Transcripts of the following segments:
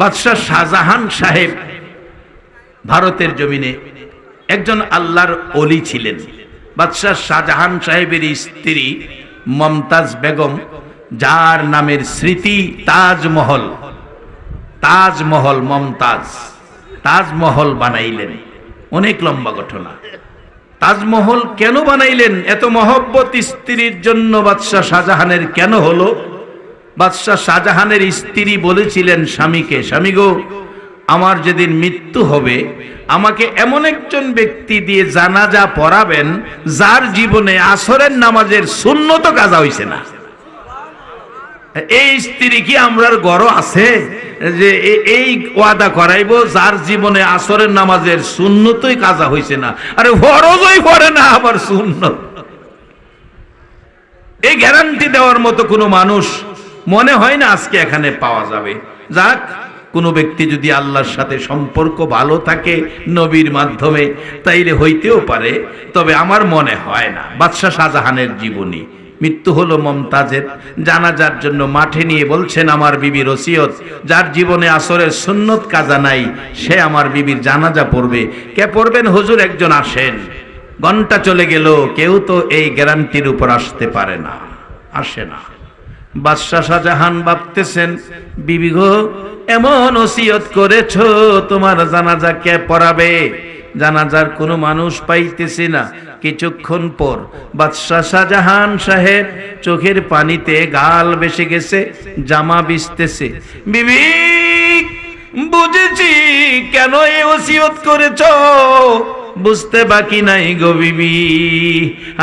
বাদশাহ শাহজাহান সাহেব ভারতের জমিনে একজন আল্লাহর অলি ছিলেন। বাদশাহ শাহজাহান সাহেবের স্ত্রী মমতাজ বেগম, যার নামের স্মৃতি তাজমহল। তাজমহল মমতাজ, তাজমহল বানাইলেন। অনেক লম্বা ঘটনা। তাজমহল কেন বানাইলেন? এত মহব্বত স্ত্রীর জন্য বাদশাহ শাহজাহানের কেন হলো? বাদশাহ শাহজাহানের স্ত্রী বলেছিলেন, স্বামীকে, স্বামী গো, আমার যেদিন মৃত্যু হবে, আমাকে এমন একজন ব্যক্তি দিয়ে জানাজা পড়াবেন, যার জীবনে আসরের নামাজের শূন্যত কাজা হইছে না। এই স্ত্রী কি আমরার গড় আছে? যে এই ওয়াদা করাইবো, যার জীবনে আসরের নামাজের শূন্যতই কাজা হইছে না। আরে ফরজই পড়ে না আবার শূন্য এই গ্যারান্টি দেওয়ার মতো কোনো মানুষ মনে হয় না আজকে এখানে পাওয়া যাবে। যাক, কোনো ব্যক্তি যদি আল্লাহর সাথে সম্পর্ক ভালো থাকে নবীর মাধ্যমে, তাইলে হইতেও পারে, তবে আমার মনে হয় না। বাদশাহ শাহজাহানের জীবনী। মৃত্যু হলো মমতাজের। জানাজার জন্য মাঠে নিয়ে বলছেন, আমার বিবির ওসিয়ত যার জীবনে আসরের সুন্নত কাজা নাই, সে আমার বিবির জানাজা পড়বে। কে পড়বেন হুজুর? একজন আসেন। ঘণ্টা চলে গেল, কেউ তো এই গ্যারান্টির উপর আসতে পারে না। আসে না। বাদশাহ শাহজাহান ভাবতেছেন, বিবি গো, এমন ওসিয়ত করেছ, তোমার জানাজা কে পড়াবে? জানাজার কোনো মানুষ পাইতেছি না। কিছুক্ষণ পর বাদশাহ শাহজাহান সাহেব চোখের পানিতে গাল বেসে গেছে, জামা বিছতেছে বিবি, বুঝেছি কেন এই ওসিয়ত করেছ? বুঝতে বাকি নাই গো বিবি।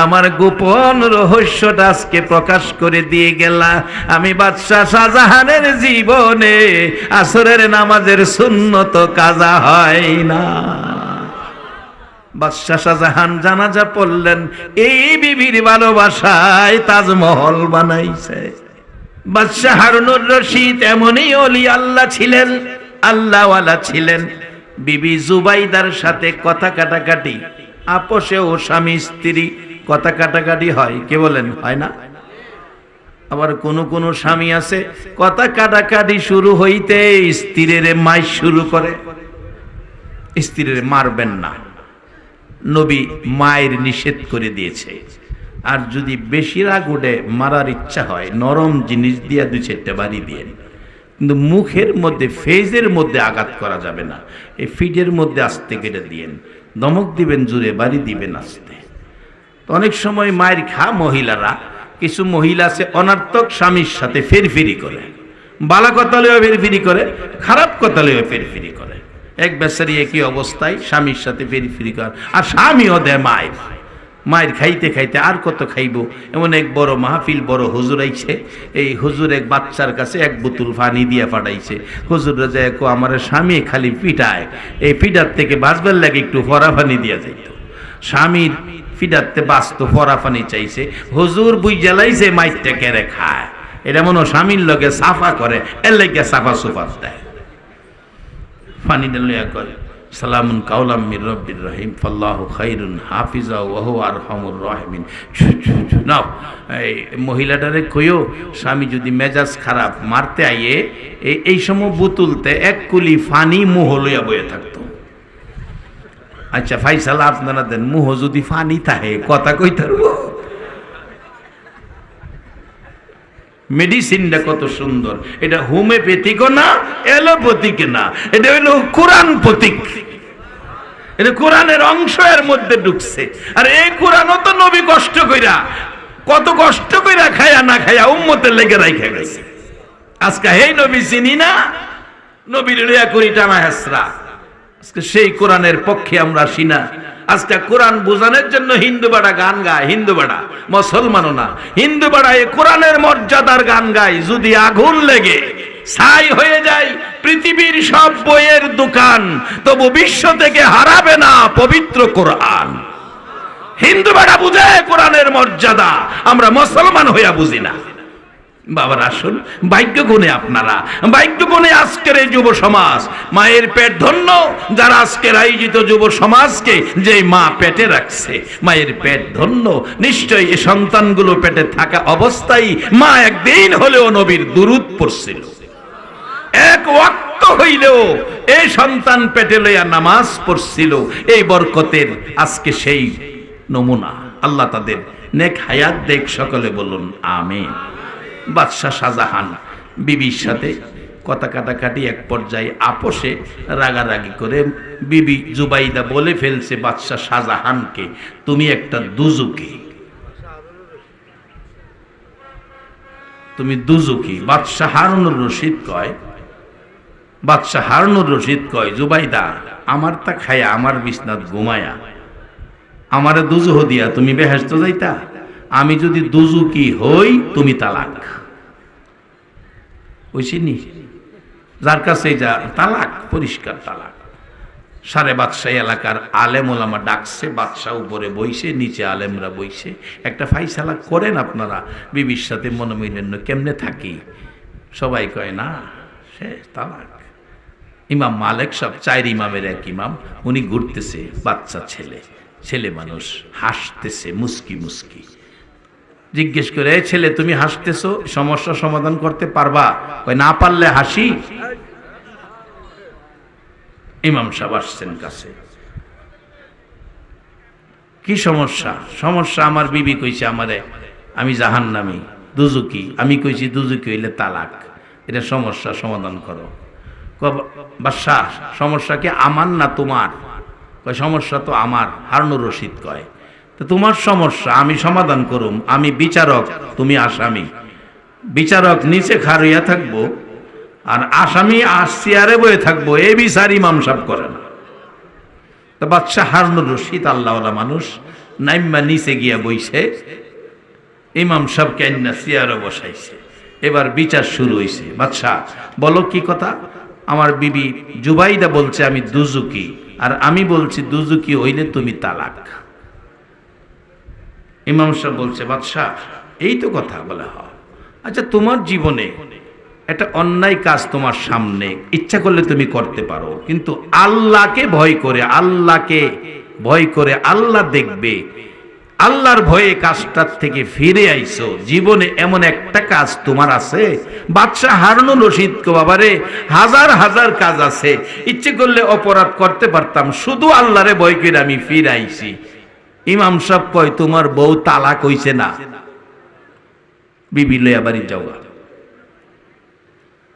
আমার গোপন রহস্যটা আজকে প্রকাশ করে দিয়ে গেলা। আমি বাদশাহ শাহজাহানের জীবনে আসরের নামাজের সুন্নত কাজা হয় না। বাদশাহ শাহজাহান জানাজা পড়লেন, এই বিবির ভালোবাসায় তাজমহল বানাইছে। বাদশাহ হারুনুর রশিদ এমনই অলি আল্লাহ ছিলেন, আল্লাহওয়ালা ছিলেন। বিবি জুবাইদার সাথে কথা কাটাকাটি। আপোষে ও স্বামী স্ত্রী কথা কাটাকাটি হয়, কে বলেন? হয় না? আবার কোন কোন স্বামী আছে, কথা কাটাকাটি শুরু হইতে স্ত্রীর মাই শুরু করে। স্ত্রীর মারবেন না। নবী মায়ের নিষেধ করে দিয়েছে। আর যদি বেশি রাগ উঠে, মারার ইচ্ছা হয়, নরম জিনিস দিয়া দুই চারটে বাড়ি দিয়ে কিন্তু মুখের মধ্যে, ফেজের মধ্যে আঘাত করা যাবে না। এই ফিডের মধ্যে আস্তে কেটে দিয়েন। দমক দিবেন, জুড়ে বাড়ি দিবেন আস্তে। অনেক সময় মায়ের খা মহিলারা, কিছু মহিলা আছে অনার্থক স্বামীর সাথে ফেরফিরি করে। বালা কথালেও ফেরফিরি করে, খারাপ কথালেও ফেরফিরি করে। এক বেচারি একই অবস্থায় স্বামীর সাথে ফেরফিরি করে। আর স্বামীও দেয় মায়ের। মায়ের খাইতে খাইতে আর কত খাইব? এমন এক বড় মাহফিল, বড় হুজুর আইছে। এই হুজুর এক বাচ্চার কাছে এক বোতল পানি দিয়ে পাঠাইছে হুজুররা যায় কো আমার স্বামী খালি পিটায়। এই পিটার থেকে বাঁচবার লাগে একটু ফরা পানি দিয়া যাইত। স্বামীর ফিডাতে বাস্ত ফরা পানি চাইছে। হুজুর বুই জ্বালাইছে মাইরটা কেড়ে খায়? এটা মনে স্বামীর লগে সাফা করে, এর লেগে সাফা সুফাত দেয়। পানিটা লইয়া কয় সালামুন কাউলাম মির রব্বির রহিম, ফাল্লাহু খাইরুন হাফিজা ওয়াহু আরহামুর রাহিমিন। নাও। এই মহিলাটারে কইও, স্বামী যদি মেজাজ খারাপ, মারতে আইয়ে এই সময় বুতুলতে এক কুলি ফানি মুহ লইয়া বয়ে থাকতো। আচ্ছা ফাইসালা আপনারা দেন, মুহ যদি ফানি থাকে, কথা কই থাকব মেডিসিনটা কত সুন্দর। এটা হোমিওপ্যাথিকও না এলোপ্যাথিক না। এটা হইল কোরআন প্রতীক। এটা কোরআনের অংশ এর মধ্যে ঢুকছে। আর এই কোরআনও তো নবী কষ্ট কইরা, কত কষ্ট কইরা খায়া না খায়া উম্মতের লেগে রাইখা গেছে। আজকে হেই নবী চিনি না, নবীর রেয়া করি টানা হেসরা। আজকে সেই কোরআনের পক্ষে আমরা আসি না। আজকে কোরআন বোঝানোর জন্য হিন্দু বাড়া গান গায়, হিন্দু বাড়া। মুসলমানও না। হিন্দু বাড়া এই কোরআনের মর্যাদার গান গায়, যদি আগুন লেগে, ছাই হয়ে যায় পৃথিবীর সব বইয়ের দোকান, তবু বিশ্ব থেকে হারাবে না পবিত্র কোরআন। হিন্দু বাড়া বুঝে কোরআনের মর্যাদা, আমরা মুসলমান হইয়া বুঝি না। বাবার আসুন ভাগ্য গুণে আপনারা। ভাগ্য গুণে আজকের এই যুব সমাজ। মায়ের পেট ধন্য, যারা আজকের আয়োজিত যুব সমাজকে যে মা পেটে রাখছে। মায়ের পেট ধন্য, নিশ্চয়ই এই সন্তানগুলো পেটে থাকা অবস্থায় মা একদিন হলেও নবীর দুরুদ পড়ছিল। এক ওয়াক্ত হইল এই সন্তান পেটে লইয়া নামাজ পড়ছিল। এই বরকতের আজকে সেই নমুনা। আল্লাহ তাদের নেক হায়াত দেখ সকলে বলুন, আমিন। বাদশাহ শাহজাহান। বিবির সাথে কথা কাটাকাটি এক পর্যায়ে আপোষে রাগারাগি করে বিবি জুবাইদা বলে ফেলছে বাদশাহ শাহজাহানকে, তুমি একটা দুজুকি তুমি দুজুকি বাদশাহ হারুনুর রশিদ কয়, বাদশাহ হারুনুর রশিদ কয়, জুবাইদা, আমার তা খায়া আমার বিছনাত ঘুমায়া। আমারে দুজুহ দিয়া তুমি বেহেস্ত যাইতা। আমি যদি দুজুকি হই, তুমি তালাক। বুঝিনি যার কাছে যা তালাক, পরিষ্কার তালাক। সারে বাদশাহ এলাকার আলেম ওলামা ডাকছে, বাদশাহ উপরে বইছে, নিচে আলেমরা বইছে। একটা ফাইসালা করেন আপনারা, বিবির সাথে মনোমিলেন্য কেমনে থাকি? সবাই কয়, না, সে তালাক। ইমাম মালেক সব চার ইমামের এক ইমাম, উনি ঘুরতেছে, বাচ্চা ছেলে। ছেলে মানুষ হাসতেছে মুস্কি মুস্কি জিজ্ঞেস করে "এই ছেলে, তুমি হাসতেছো, সমস্যা সমাধান করতে পারবা? না পারলে হাসি। ইমাম সাহেব আসছেন কাছে। কি সমস্যা? সমস্যা আমার বিবি কইছে আমারে, আমি জাহান্নামি দুজুকি আমি কইছি দুজুকি হইলে তালাক, এটা সমস্যা সমাধান করো। বাদশাহ, সমস্যা কি আমার না তোমার? সমস্যা তো আমার, হারনুর রশিদ কয়। তো তোমার সমস্যা, আমি সমাধান করুম, আমি বিচারক, তুমি আসামি। বিচারক নিচে খারইয়া থাকব, আর আসামি আসিয়ারে বয়ে থাকব, এ বিচার ইমাম সাহেব করে না। তো বাদশাহ হারনুর রশিদ, আল্লাহওয়ালা মানুষ, নাইম্মা নিচে গিয়া বইছে, ইমাম সাহেবকে আইনা চেয়ারে বসাইছে। এবার বিচার শুরু হইছে। বাদশাহ, বলো কি কথা? আমার বিবি জুবাইদা বলছে আমি দুজুকি আর আমি বলছি দুজুকি হইলে তুমি তালাক। ইমাম সাহেব বলছে, বাদশাহ, এই তো কথা বলে হ আচ্ছা তোমার জীবনে একটা অন্যায় কাজ তোমার সামনে, ইচ্ছা করলে তুমি করতে পারো, কিন্তু আল্লাহকে ভয় করে, আল্লাহকে ভয় করে আল্লাহ দেখবে, আল্লাহর ভয়ে কাজটার থেকে ফিরে আইছো, জীবনে এমন একটা কাজ তোমার আছে? বাদশাহ হারুনুর রশিদ কো বাবারে, হাজার হাজার কাজ আছে, ইচ্ছে করলে অপরাধ করতে পারতাম, শুধু আল্লাহরে ভয় করে আমি ফিরে আইছি। ইমাম সব কয়, তোমার বউ তালাক হইছে না? বিবি লইয়া বাড়ি যাওয়া।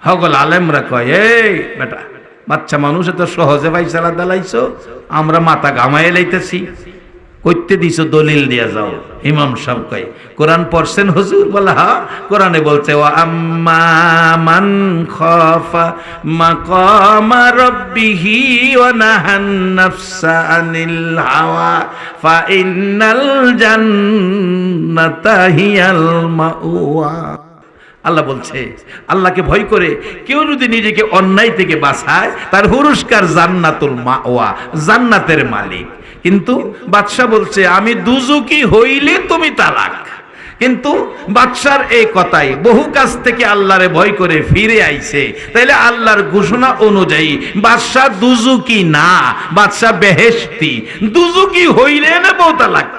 হগল আলেমরা কয়, এই বেটা, বাচ্চা মানুষ এত সহজে ভাই চালা দালাইছো, আমরা মাথা ঘামায় লাইতেছি। কইতে দিছো দলিল দিয়া যাও। ইমাম সাহেব কয়, কোরআন পড়ছেন হুজুর? বলা হা কোরআনে বলছে ও আম্মা মান খাফা মাকামা রাব্বিহি ওয়া নাহান নাফসা আনিল হাওয়া ফা ইন্নাল জান্নাতা হিয়াল মাওয়া আল্লাহ বলছে, আল্লাহকে ভয় করে কেউ যদি নিজেকে অন্যায় থেকে বাঁচায়, তার পুরস্কার জান্নাতুল মাওয়া, জান্নাতের মালিক। কিন্তু বাদশাহ বলছে, আমি দুজুকি হইলে তুমি তালাক। কিন্তু বাদশার এই কথাই বহু কাছ থেকে আল্লাহরে ভয় করে ফিরে আইছে। তাইলে আল্লাহর ঘোষণা অনুযায়ী বাদশাহ দুজুকি না, বাদশাহ বেহেশতি। দুজুকি হইলে না বউ তালাক।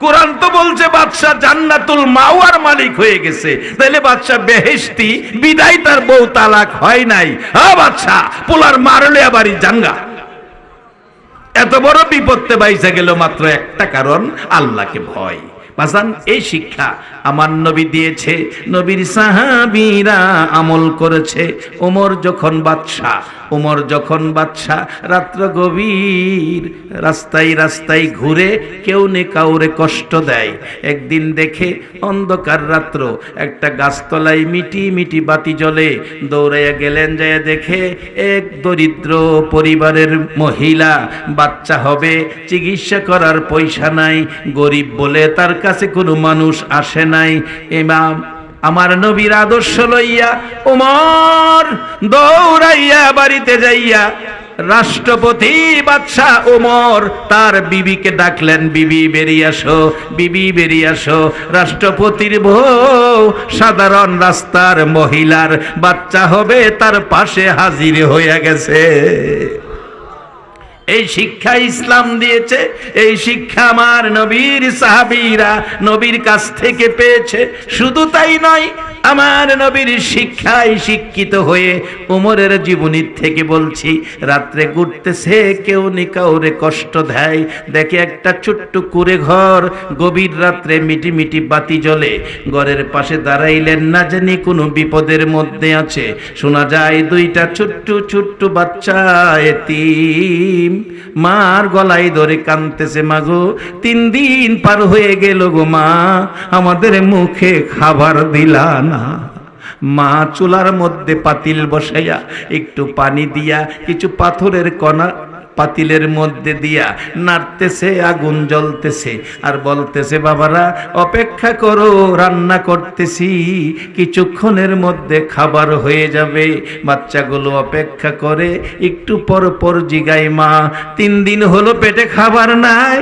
কোরআন তো বলছে, বাদশাহ জান্নাতুল মাওয়ার মালিক হয়ে গেছে। তাইলে বাদশাহ বেহেশতি, বিদায় তার বউ তালাক হয় নাই। হ্যাঁ বাদশাহ, পোলার মারলে আবারই জাঙ্গা। এত বড় বিপত্তে বাইসা গেল মাত্র একটা কারণ আল্লাহকে ভয়। বাজান, এই শিক্ষা আমার নবী দিয়েছে। নবীর সাহাবীরা আমল করেছে। ওমর যখন বাদশাহ, ওমর যখন বাদশাহ, রাত্র গভীর রাস্তায় রাস্তায় ঘুরে কেউ নে কাউরে কষ্ট দেয়। একদিন দেখে অন্ধকার রাত্র, একটা গাছতলায় মিটি মিটি বাতি জ্বলে দৌড়াইয়া গেলেন যায় দেখে এক দরিদ্র পরিবারের মহিলা, বাচ্চা হবে, চিকিৎসা করার পয়সা নাই, গরিব বলে তার কাছে কোনো মানুষ আসে নাই। এমাম আমার নবীর আদর্শ লইয়া উমর দৌড়াইয়া বাড়িতে যাইয়া রাষ্ট্রপতি বাদশাহ ওমর তার বিবিকে ডাকলেন, বিবি বেরিয়ে আসো, বিবি বেরিয়ে আসো। রাষ্ট্রপতির বউ সাধারণ রাস্তার মহিলার বাচ্চা হবে, তার পাশে হাজির হইয়া গেছে। এই শিক্ষা ইসলাম দিয়েছে, এই শিক্ষা আমার নবীর সাহাবীরা নবীর কাছ থেকে পেয়েছে। শুধু তাই নয়, আমার নবীর শিক্ষায় শিক্ষিত হয়ে উমরের জীবনীর থেকে বলছি, রাত্রে ঘুরতেছে, কেউ নি কাউরে কষ্ট দেয়। দেখে একটা ছোট্ট কুড়ে ঘর, গভীর রাত্রে মিটি মিটি বাতি জ্বলে। ঘরের পাশে দাঁড়াইলেন না জানি কোনো বিপদের মধ্যে আছে। শোনা যায় দুইটা ছোট্ট ছোট্ট বাচ্চা এতিম। মার গলায় ধরে কানতেছে মাগো তিন দিন পার হয়ে গেল গো মা, আমাদের মুখে খাবার দিলা না। মা চুলার মধ্যে পাতিল বসাইয়া একটু পানি দিয়া কিছু পাথরের কণা পাতিলের মধ্যে দিয়া নাড়তেছে, আগুন জ্বলতেছে। আর বলতেছে, বাবারা, অপেক্ষা করো, রান্না করতেছি। কিছুক্ষণের মধ্যে খাবার হয়ে যাবে। বাচ্চাগুলো অপেক্ষা করে, একটু পর পর জিগায় মা, তিন দিন হলো পেটে খাবার নাই।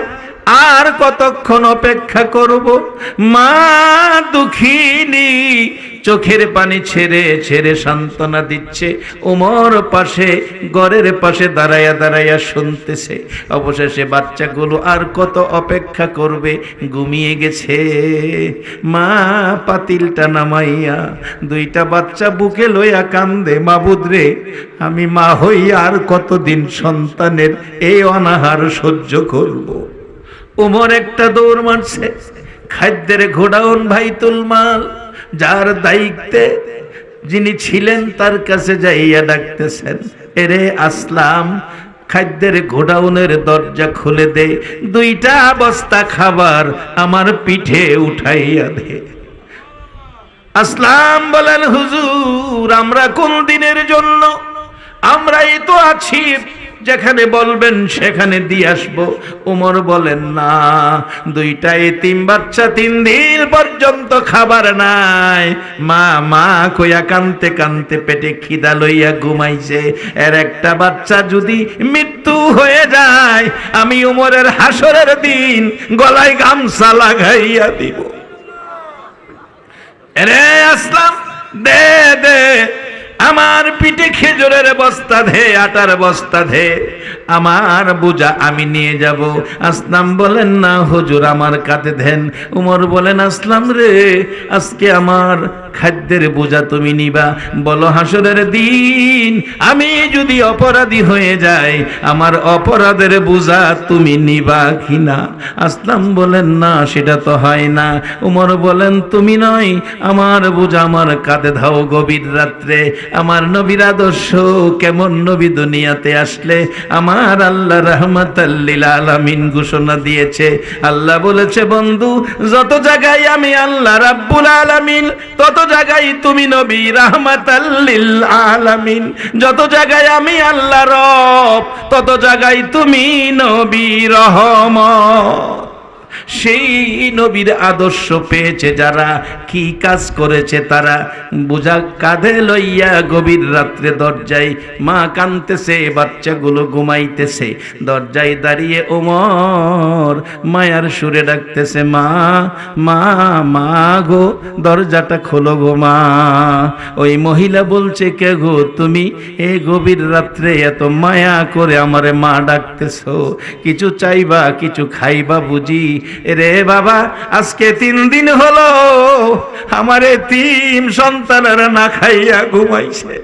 আর কতক্ষণ অপেক্ষা করব? মা, দুঃখিনী চোখের পানি ছেড়ে ছেড়ে সান্ত্বনা দিচ্ছে। ওমর পাশে গড়ের পাশে দাঁড়াইয়া দাঁড়াইয়া শুনতেছে। অবশেষে বাচ্চাগুলো আর কত অপেক্ষা করবে, ঘুমিয়ে গেছে। মা পাতিলটা নামাইয়া দুইটা বাচ্চা বুকে লইয়া কান্দে, মাবুদ রে, আমি মা হই আর কতদিন সন্তানের এই অনাহার সহ্য করব? উমর একটা দৌড় মারছে। খাদ্যের ঘোডাউন ভাইতুল মাল। যার দায়িত্বে যিনি ছিলেন, তার কাছে যাইয়া ডাকতেছেন, এরে আসলাম, খাদ্যের গোডাউনের দরজা খুলে দে, দুইটা বস্তা খাবার আমার পিঠে উঠাইয়া দে। আসলাম বলেন, হুজুর, আমরা কোন দিনের জন্য? আমরাই তো আছি যেখানে বলবেন, সেখানে দিয়ে আসব। উমর বলেন, না, দুইটা তিন বাচ্চা তিন দিন পর্যন্ত খাবার নাই। মা মা কইয়া কানতে কানতে পেটে খিদা লইয়া ঘুমাইছে। এর একটা বাচ্চা যদি মৃত্যু হয়ে যায়, আমি উমরের হাসরের দিন গলায় গামছা লাগাইয়া দিব। রে আসলাম, দে দে। আমার পিঠে খেজুরের বস্তা ধে, আটার বস্তা ধে। আমার বুঝা আমি নিয়ে যাব। আসলাম বলেন না, হুজুর আমার কাঁধে দেন উমর বলেন, আসলাম রে, আজকে আমার খাদ্যের বোঝা তুমি নিবা। বলো, হাসরের দিন আমি যদি অপরাধী হয়ে যাই, আমার অপরাধের বোঝা তুমি নিবা কিনা? আসলাম বলেন, না, সেটা তো হয় না। উমর বলেন, তুমি নয়, আমার বোঝা আমার কাঁধে ধাও গভীর রাত্রে। আমার নবীর আদর্শ, কেমন নবী দুনিয়াতে আসলে? আমার আল্লাহ রহমতাল্লিল আলামিন ঘোষণা দিয়েছে। আল্লাহ বলেছে, বন্ধু, যত জায়গায় আমি আল্লাহ রাব্বুল আলামিন, তত জায়গায় তুমি নবী রহমতাল্লিল আলামিন। যত জায়গায় আমি আল্লাহ রব, তত জায়গায় তুমি নবী রহমত। সেই নবীর আদর্শ পেয়েছে যারা, কি কাজ করেছে তারা। বোঝা কাঁধে লইয়া গভীর রাত্রে দরজায় মা কানতেছে বাচ্চাগুলো ঘুমাইতেছে। দরজায় দাঁড়িয়ে ওমর মায়ার সুরে ডাকতেছে, মা মা মা গো, দরজাটা খোলো গো মা। ওই মহিলা বলছে, কে গো তুমি? এই গভীর রাত্রে এত মায়া করে আমারে মা ডাকতেছো। কিছু চাইবা, কিছু খাইবা বুঝি। রে বাবা আজকে তিন দিন হলো আমারে তিন সন্তানেরা না খাইয়া ঘুমাইছে।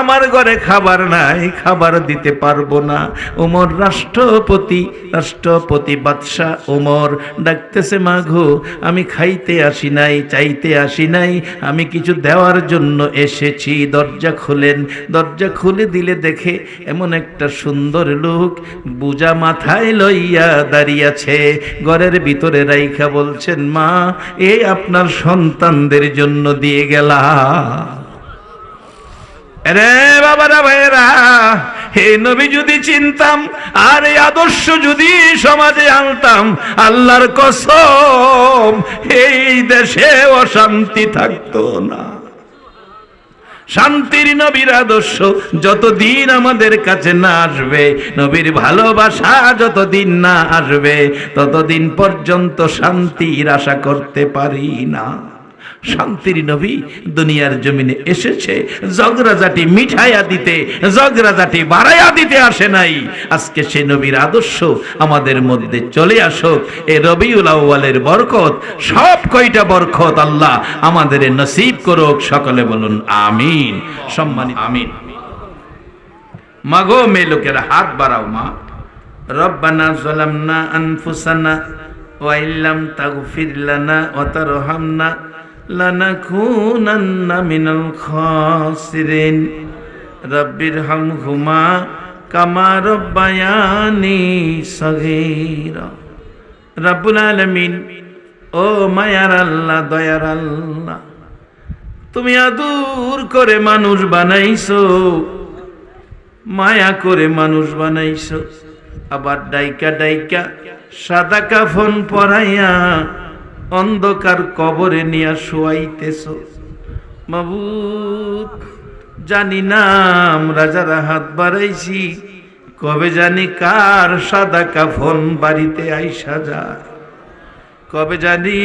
আমার ঘরে খাবার নাই, খাবার দিতে পারব না। ওমর রাষ্ট্রপতি রাষ্ট্রপতি বাদশাহ ওমর ডাকতেছে মাঘো আমি খাইতে আসি নাই, চাইতে আসি নাই, আমি কিছু দেওয়ার জন্য এসেছি। দরজা খুলেন, দরজা খুলে দিলে দেখে এমন একটা সুন্দর লোক বুজা মাথায় লইয়া দাঁড়িয়েছে ঘরের ভিতরে রাইখা বলছেন, মা এ আপনার সন্তানদের জন্য দিয়ে গেলা রে বাবারা ভাইরা হে নবী যদি চিনতাম, আর এই আদর্শ যদি সমাজে আনতাম, আল্লাহর কসম, এই দেশে অশান্তি থাকতো না। শান্তির নবীর আদর্শ যতদিন আমাদের কাছে না আসবে, নবীর ভালোবাসা যতদিন না আসবে, ততদিন পর্যন্ত শান্তির আশা করতে পারি না। শান্তির নবী দুনিয়ার জমিনে এসেছে। জগরাজাটি মিঠাইয়া দিতে, জগরাজাটি বাড়াইয়া দিতে আসে নাই। আজকে সে নবীর আদর্শ আমাদের মধ্যে চলে আসুক। এ রবিউল আউ্বালের বরকত, সব কয়টা বরকত আল্লাহ আমাদের নসিব করুক। সকলে বলুন, আমিন। সম্মানিত আমিন। মাগো মে লোকের, হাত বাড়াও মা। রব্বানা জালামনা আনফুসানা ওয়া ইল্লাম তাগফির লানা ওয়া তারহামনা লানাকুনান্না মিনাল খাসিরিন। রব্বির হামহুমা কামা রব্বায়ানি সগীরা। রব্বুল আলামিন, ও মায়ার আল্লাহ, দয়ার আল্লাহ, তুমি আদুর করে মানুষ বানাইছো, মায়া করে মানুষ বানাইছো, আবার ডাইকা ডাইকা সাদা কাফন পরাইয়া অন্ধকার কবরে নিয়া শোয়াইতেছ। মাবুদ, জানি না, আমরা যারা হাত বাড়াইছি, কবে জানি কার সাদা কাফন বাড়িতে আইসা যায়। কবে জানি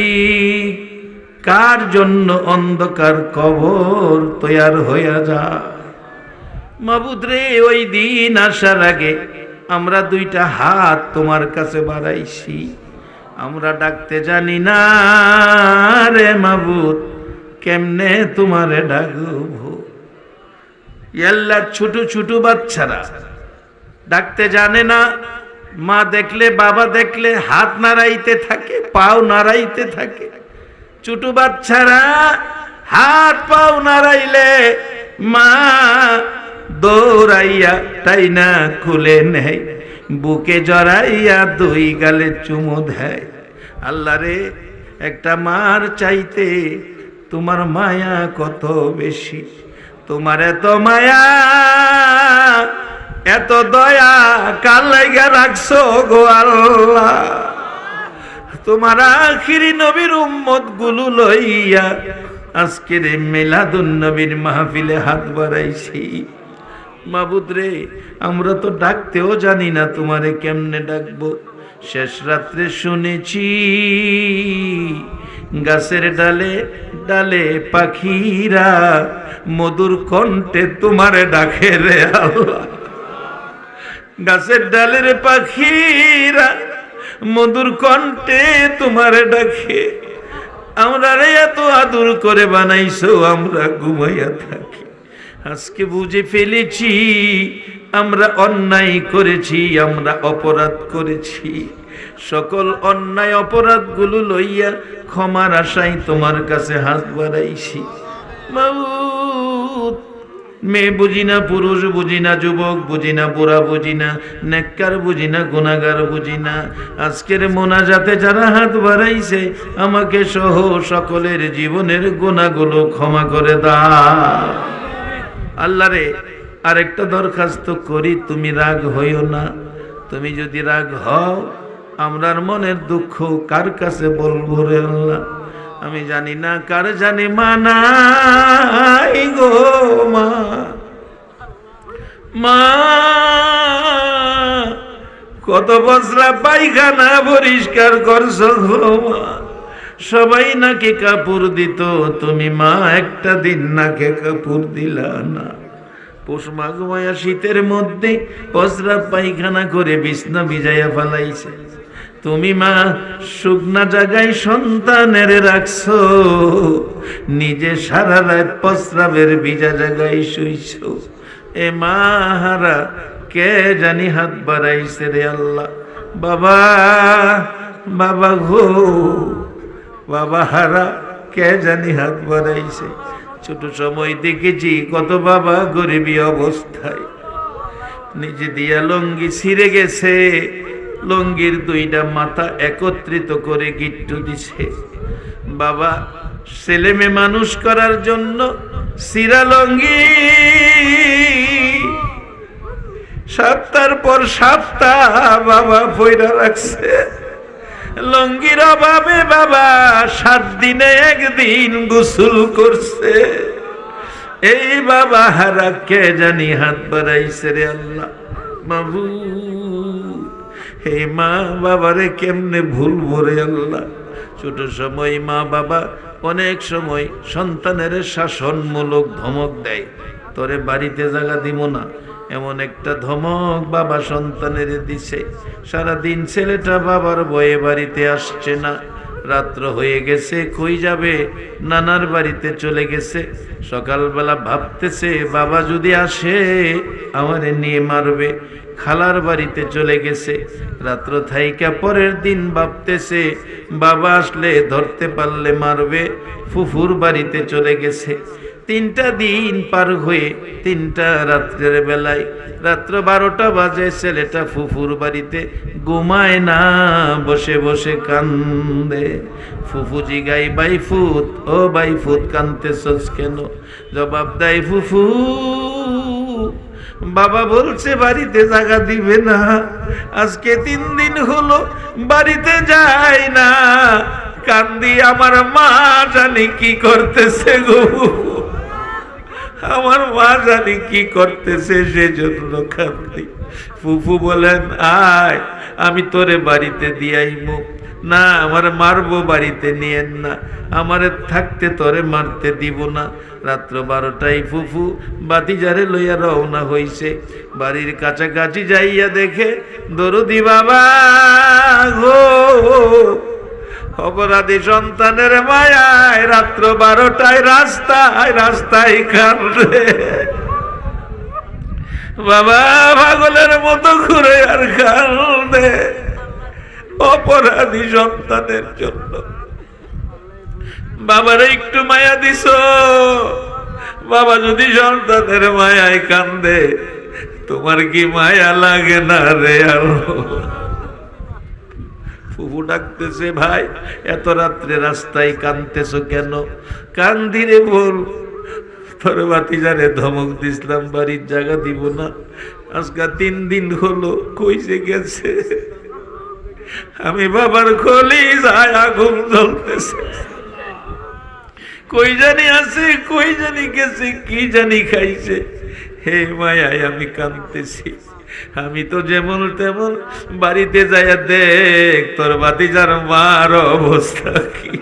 কার জন্য অন্ধকার কবর তৈয়ার হইয়া যায়। মাবুদরে ওই দিন আসার আগে আমরা দুইটা হাত তোমার কাছে বাড়াইছি। আমরা ডাকতে জানি না রে মাবুদ, কেমনে তোমারে ডাকবো? ইয়াল্লা ছোট ছোট বাচ্চারা ডাকতে জানে না, মা দেখলে, বাবা দেখলে, হাত নাড়াইতে থাকে, পাও নাড়াইতে থাকে। ছোট বাচ্চারা হাত পাও নাড়াইলে মা দৌড়াইয়া তাই না খুলে নেয়, বুকে জড়াইয়া দুই গালে চুমু দেয়। আল্লাহ রে, একটা মার চাইতে তোমার মায়া কত বেশি? তোমার এত মায়া, এত দয়া কাল লাইগা রাখছো গো আল্লাহ? তোমার আখিরি নবীর উম্মতগুলো লইয়া আজকের মেলাদুন নবীর মাহফিলে হাত বাড়াইছি। মাবুদ রে, আমরা তো ডাকতেও জানি না তোমারে কেমনে ডাকবো। শেষ রাত্রে শুনেছি, গাছের ডালে ডালে পাখিরা মধুর কণ্ঠে তোমারে ডাকে রে গাছের ডালের পাখিরা মধুর কণ্ঠে তোমারে ডাকে, আমরা রে এত আদর করে বানাইছো, আমরা ঘুমাইয়া থাকি। আজকে বুঝে ফেলেছি, আমরা অন্যায় করেছি, আমরা অপরাধ করেছি। সকল অন্যায় অপরাধগুলো লইয়া ক্ষমার আশায় তোমার কাছে হাত বাড়াইছি। মেয়ে বুঝি না, পুরুষ বুঝি না, যুবক বুঝি না, বুড়া বুঝি না, নেককার বুঝি না গুণাগার বুঝি না। আজকের মোনাজাতে যারা হাত বাড়াইছে, আমাকে সহ সকলের জীবনের গুণাগুলো ক্ষমা করে দাও। আল্লাহ রে, আরেকটা দরখাস্ত করি, তুমি রাগ হইও না। তুমি যদি রাগ হও, আমরার মনের দুঃখ কার কাছে বলব রে আল্লাহ? আমি জানি না কার জানি মানাই গো মা। মা, কত বছরা পায়খানা পরিষ্কার করছ গো মা। সবাই নাকি কাপড় দিত, তুমি মা একটা দিন নাকে কাপড় দিলা না। পৌষ মাঘ মায়া শীতের মধ্যে পসরা পায়খানা করে বিছনা ভিজাইয়া ফেলাইছে। তুমি মা, শুকনা জায়গায় সন্তানের রাখছো, নিজে সারা রাত প্রস্রাবের ভিজা জায়গায় শুইছ। এ মা হারা, কে জানি হাত বাড়াইছে রে আল্লাহ। বাবা বাবা গো। বাবা হারা, কে জানি হাত বাড়াইছে। ছোট সময় দেখেছি কত বাবা গরিবী অবস্থায়। নিজে দিয়া লঙ্গি ছিঁড়ে গেছে, লঙ্গির দুইটা মাথা একত্রিত করে গিট্টু দিছে। বাবা, ছেলে মেয়ে মানুষ করার জন্য সিরা লঙ্গি। সপ্তাহের পর সপ্তাহ বাবা পয়রা রাখছে। লঙ্গির অভাবে বাবা সাত দিনে একদিন গোসল করছে। এই বাবা হারা কে জানি হাত বাড়াইছে রে আল্লাহ। মাবু হে মা বাবারে কেমনে ভুল ভরে আল্লাহ? ছোট সময় মা বাবা অনেক সময় সন্তানের শাসনমূলক ধমক দেয়। তোরে বাড়িতে জায়গা দিব না। এমন একটা ধমক বাবা সন্তানের দিছে। সারাদিন ছেলেটা বাবার বয়ে বাড়িতে আসছে না। রাত্র হয়ে গেছে, কই যাবে? নানার বাড়িতে চলে গেছে। সকালবেলা ভাবতেছে, বাবা যদি আসে, আমারে নিয়ে মারবে। খালার বাড়িতে চলে গেছে। রাত্র থাইকা পরের দিন ভাবতেছে, বাবা আসলে ধরতে পারলে মারবে। ফুফুর বাড়িতে চলে গেছে। তিনটা দিন পার হয়ে তিনটা রাত্রের বেলায় রাত্র বারোটা বাজে, ছেলেটা ফুফুর বাড়িতে ঘুমায় না, বসে বসে কান্দে। ফুফুজি, গাই বাইফুত, ও বাইফুত, কানতেছস কেন? জবাব দেয়, ফুফু, বাবা বলছে বাড়িতে জায়গা দিবে না। আজকে তিন দিন হলো বাড়িতে যায় না। কান্দি আমার মা জানি কি করতেছে গো। আমার মা জানি কি করতেছে সেজন্য কান্দি ফুফু বলেন, আয়, আমি তোরে বাড়িতে দিয়াইমু। না, আমার মারবো বাড়িতে নিয়েন না। আমারে থাকতে তরে মারতে দিব না। রাত্র বারোটায় ফুফু বাতি বাতিজারে লইয়া রওনা হইছে। বাড়ির কাছাকাছি যাইয়া দেখে, দরদি বাবা গো। অপরাধী সন্তানের মায়ায় রাত্র বারোটায় রাস্তায় রাস্তায় কান্দে বাবা পাগলের মতো ঘুরে আর কান্দে অপরাধী সন্তানের জন্য। বাবার একটু মায়া দিস বাবা যদি সন্তানের মায়ায় কান্দে তোমার কি মায়া লাগে না রে আর ফুফু ডাকতেছে, ভাই, এত রাত্রে রাস্তায় কানতেছো কেন? কান্দিরে বল তোর বাতিজারে ধমক দিছিলাম, বাড়ির জায়গা দিব না। আজকে তিন দিন হলো কইছে গেছে? আমি বাবার খলি যায়, আগুন জ্বলতেছে। কই জানি আছে, কই জানি গেছে, কি জানি খাইছে। হে মায়ায় আমি কাঁদতেছি। আমি তো যেমন তেমন বাড়িতে যাইয়া দেখ, তোর বাতিজার মার অবস্থা কি?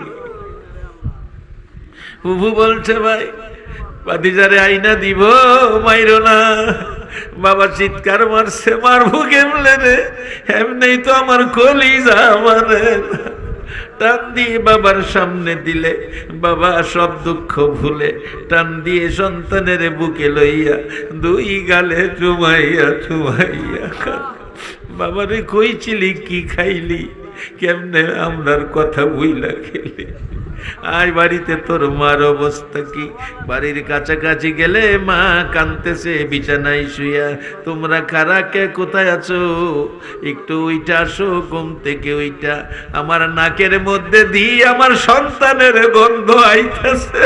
বুবু বলছে, ভাই বাতিজারে আইনা দিব, মাইরো না। বাবা চিৎকার মারছে, মারবো কেমলে রে? এমনি তো আমার কলিজা মানে টান দিয়ে বাবার সামনে দিলে, বাবা সব দুঃখ ভুলে টান দিয়ে সন্তানের বুকে লইয়া দুই গালে চুমাইয়া চুমাইয়া বাবারে কইছিলি, কি খাইলি? কেমনে আমরার কথা বুইলা খেলি আয় বাড়িতে তোর মার অবস্থা কি? বাড়ির কাছাকাছি গেলে মা কানতেছে, বিছানায় শুইয়া, তোমরা কারা কে? কোথায় আছো? একটু ওইটা আসো, ঘুম থেকে ওইটা আমার নাকের মধ্যে দিয়ে আমার সন্তানের গন্ধ আইতেছে।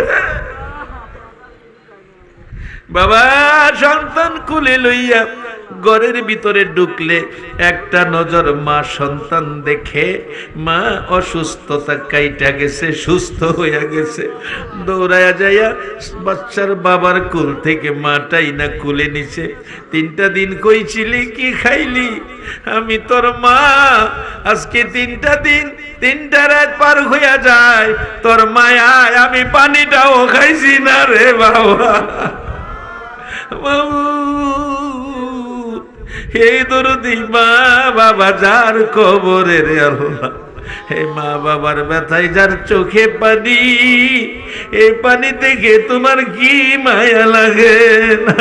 বাবা, সন্তান কুলে লইয়া ঘরের ভিতরে ঢুকলে একটা নজর মা সন্তান দেখে, মা অসুস্থতা কাইটা গেছে, সুস্থ হইয়া গেছে। দৌড়ায়া যাইয়া বাচ্চার বাবার কুল থেকে মাটাই না কুলে নিছে। তিনটা দিন কইছিলি, কি খাইলি? আমি তোর মা। আজকে তিনটা দিন, তিনটা রাত পার হইয়া যায়। তোর মায়ায় আমি পানিটাও খাইছি না রে বাবা এই দরদি মা বাবা যার কবরে রে আল্লাহ। হে মা বাবার ব্যথায় যার চোখে পানি এই পানি থেকে তোমার কি মায়া লাগে না?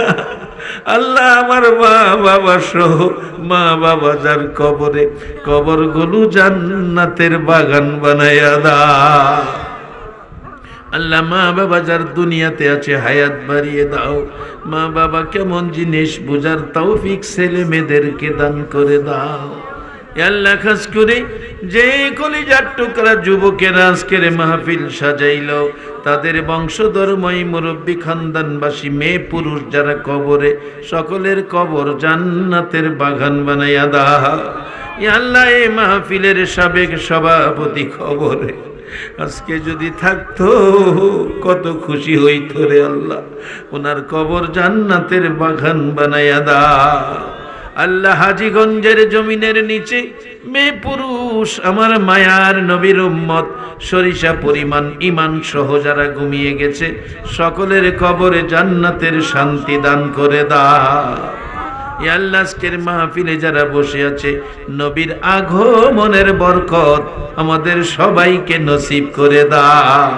আল্লাহ আমার মা বাবা সহ মা বাবা যার কবরে কবরগুলো জান্নাতের বাগান বানাইয়া দা আল্লাহ, মা বাবা যার দুনিয়াতে আছে, হায়াত বাড়িয়ে দাও। মা বাবা কেমন জিনিস বোঝার তৌফিক ছেলে মেয়েদেরকে দান করে দাও। আল্লাহ, খাস করে যে কলিজার টুকরা যুবকেরা আজকের মাহফিল সাজাইল, তাদের বংশধর্মই মুরব্বী খানদানবাসী, মেয়ে পুরুষ যারা কবরে, সকলের কবর জান্নাতের বাগান বানাইয়া এ আল্লাহ, এ মাহফিলের সাবেক সভাপতি খবরে আজকে যদি থাকতো, কত খুশি হইতো রে আল্লাহ। ওনার কবর জান্নাতের বাগান বানাইয়া দা। আল্লাহ হাজিগঞ্জের জমিনের নিচে মেয়ে পুরুষ, আমার মায়ার নবীর উম্মত, সরিষা পরিমাণ ইমান সহ যারা ঘুমিয়ে গেছে, সকলের কবরে জান্নাতের শান্তি দান করে দা। এ আল্লাহ আজকের মাহফিলে যারা বসে আছে, নবীর আগমনের বরকত আমাদের সবাইকে নসিব করে দাও।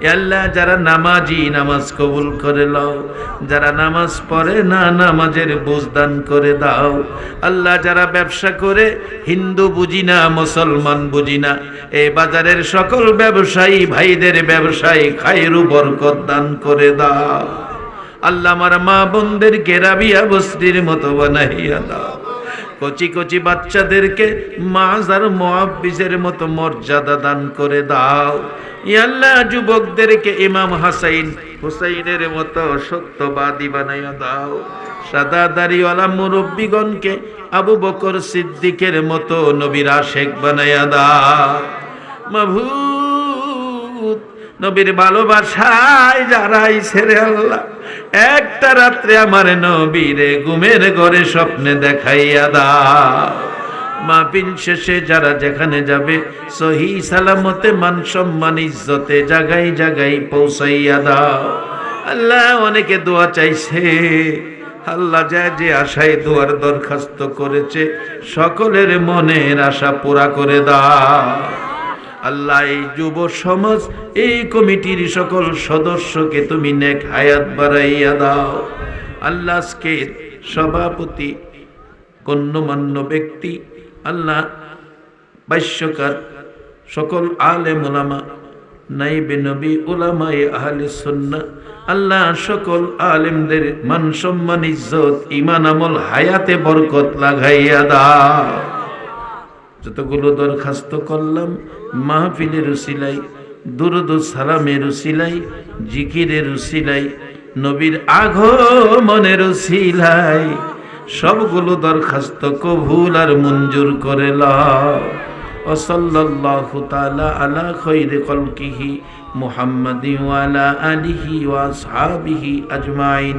এ আল্লাহ, যারা নামাজি, নামাজ কবুল করে লও। যারা নামাজ পড়ে না, নামাজের বুঝদান করে দাও। আল্লাহ, যারা ব্যবসা করে, হিন্দু বুঝি না, মুসলমান বুঝি না এই বাজারের সকল ব্যবসায়ী, ভাইদের ব্যবসায়ী খায়রু বরকত দান করে দাও। আল্লাহ আমার মা বোনদের কেরাবিয়া বস্তির মতো বানাইয়া দাও। কচি কচি বাচ্চাদেরকে মাজার মোয়াব্বিসের মতো মর্যাদা দান করে দাও। ইয়াল্লাহ যুবকদেরকে ইমাম হাসাইন হুসাইনের মতো সত্যবাদী বানাইয়া দাও। সাদা দাড়িওয়ালা মুরব্বীগণকে আবু বকর সিদ্দিকের মতো নবীর আশেক বানাইয়া দাও। মাভূত নবীর ভালোবাসায় যারাই ছেড়ে আল্লাহ, একটা রাত্রে আমার নবীরে ঘুমের ঘরে স্বপ্নে দেখাইয়া দা মাহফিল শেষে যারা যেখানে যাবে, সহি সালামতে, মান সম্মান, ইজ্জতে জাগাই জাগাই পৌঁছাইয়া দাও। আল্লাহ অনেকে দোয়া চাইছে, আল্লাহ যা যে আশায় দোয়ার দরখাস্ত করেছে, সকলের মনের আশা পুরা করে দাও। আল্লাহ, এই যুব সমাজ, এই কমিটির সকল সদস্যকে তুমি নেক হায়াত বাড়াইয়া দাও। আল্লাহ আজকে সভাপতি, গণ্যমান্য ব্যক্তি, আল্লাহ বাস্যকার সকল আলে মোলামা নাইবে নবী উলামাই আহলে সুন্না, আল্লাহ সকল আলেমদের মান সম্মান, ইজ্জত ইমান আমল, হায়াতে বরকত লাগাইয়া দাও। যতগুলো দরখাস্ত করলাম মাহফিলের উসিলাই দুরুদ সালামের উসিলাই জিকিরের উসিলাই নবীর আগমনের উসিলাই সবগুলো দরখাস্ত কবুল আর মঞ্জুর করে লাও। ওসল্লাল্লাহু তাআলা আলা খৈরে কলকিহি মুহাম্মাদি ওয়ালা আলিহি ওয়া আসহাবিহি আজমাইন।